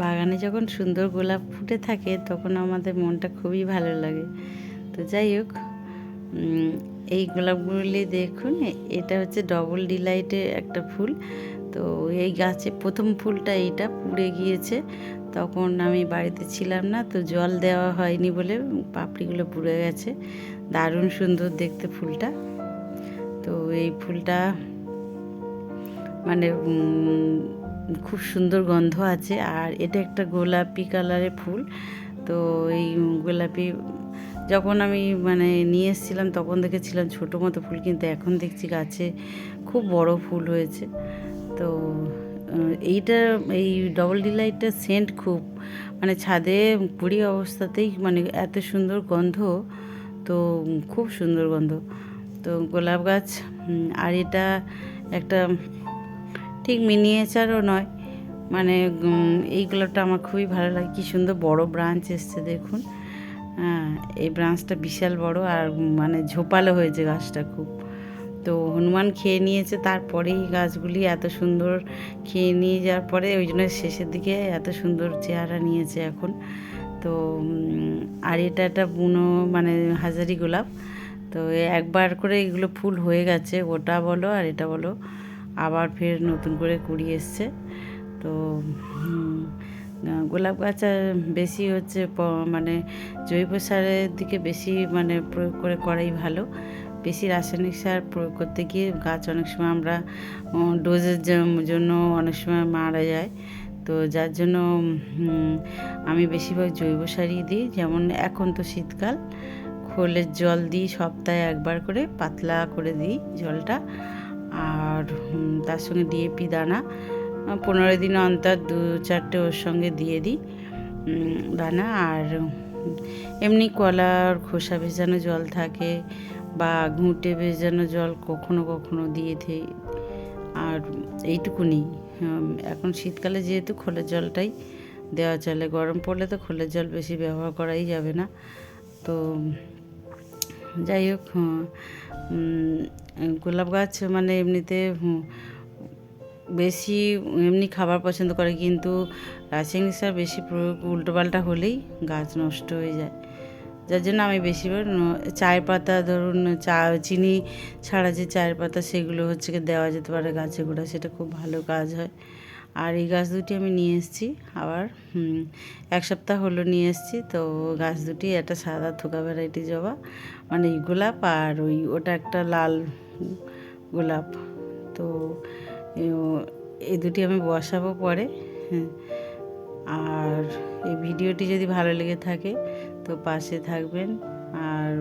বাগানে যখন সুন্দর গোলাপ ফুটে থাকে, তখন আমাদের মনটা খুবই ভালো লাগে। তো যাই হোক এই গোলাপগুলি দেখুন, এটা হচ্ছে ডবল ডিলাইটের একটা ফুল। তো এই গাছে প্রথম ফুলটা এইটা পুড়ে গিয়েছে। তখন আমি বাড়িতে ছিলাম না, তো জল দেওয়া হয়নি বলে পাপড়িগুলো পুড়ে গেছে। দারুণ সুন্দর দেখতে ফুলটা। তো এই ফুলটা মানে খুব সুন্দর গন্ধ আছে। আর এটা একটা গোলাপি কালারের ফুল। তো এই গোলাপি, যখন আমি মানে নিয়ে এসেছিলাম, তখন দেখেছিলাম ছোটো মতো ফুল, কিন্তু এখন দেখছি গাছে খুব বড় ফুল হয়েছে। তো এইটা, এই ডবল ডিলাইটটা সেন্ট খুব মানে ছাদে কুড়ি অবস্থাতেই মানে এত সুন্দর গন্ধ, তো খুব সুন্দর গন্ধ। তো গোলাপ গাছ আর এটা একটা ঠিক মিনিয়েচারও নয়। মানে এই আমার খুবই ভালো লাগে। কি সুন্দর বড় ব্রাঞ্চ এসছে, দেখুন। হ্যাঁ এই ব্রাঞ্চটা বিশাল বড় আর মানে ঝোপালো হয়েছে গাছটা খুব। তো হনুমান খেয়ে নিয়েছে, তারপরেই গাছগুলি এত সুন্দর খেয়ে নিয়ে যাওয়ার পরে, ওই জন্য শেষের দিকে এত সুন্দর চেহারা নিয়েছে এখন। তো আর এটা একটা বুনো মানে হাজারি গোলাপ। তো একবার করে এগুলো ফুল হয়ে গেছে, ওটা বলো আর এটা বলো। আবার ফের নতুন করে কুড়ি এসছে। তো গোলাপ গাছ বেশি হচ্ছে মানে জৈব সারের দিকে বেশি মানে প্রয়োগ করে করাই ভালো। বেশি রাসায়নিক সার প্রয়োগ করতে গিয়ে গাছ অনেক সময় আমরা ডোজের জন্য অনেক সময় মারা যায়। তো যার জন্য আমি বেশিরভাগ জৈব সারই দিই। যেমন এখন তো শীতকাল, খোলের জল দিই সপ্তাহে একবার করে, পাতলা করে দিই জলটা। আর তার সঙ্গে ডিএপি দানা। পনেরো দিন অন্তর দু চারটে ওর সঙ্গে দিয়ে দিই দানা। আর, এমনি কলার খোসা ভেজানো জল থাকে বা ঘুঁটে ভেজানো জল কখনো কখনো দিয়ে দিই। আর এইটুকুনি এখন শীতকালে যেহেতু খোলের জলটাই দেওয়া চলে, গরম পড়লে তো খোলের জল বেশি ব্যবহার করাই যাবে না। তো, যাই হোক গোলাপ গাছ মানে এমনিতে বেশি এমনি খাবার পছন্দ করে, কিন্তু রাসায়নিক সার বেশি প্রয়োগ উল্টোপাল্টা হলেই গাছ নষ্ট হয়ে যায়। যার জন্য আমি বেশিরভাগ চায়ের পাতা, ধরুন চা, চিনি ছাড়া যে চায়ের পাতা, সেগুলো হচ্ছে দেওয়া যেতে পারে গাছে গোড়া সেটা খুব ভালো কাজ হয়। আর এই গাছ দুটি আমি নিয়ে এসেছি। আবার এক সপ্তাহ হলো নিয়ে এসেছি। তো গাছ দুটি, একটা সাদা থোকা ভ্যারাইটি জবা মানে এই গোলাপ আর ওই, ওটা একটা লাল গোলাপ। তো এই দুটি আমি বসাবো পরে হ্যাঁ। আর এই ভিডিওটি যদি ভালো লেগে থাকে, তো পাশে থাকবেন। আর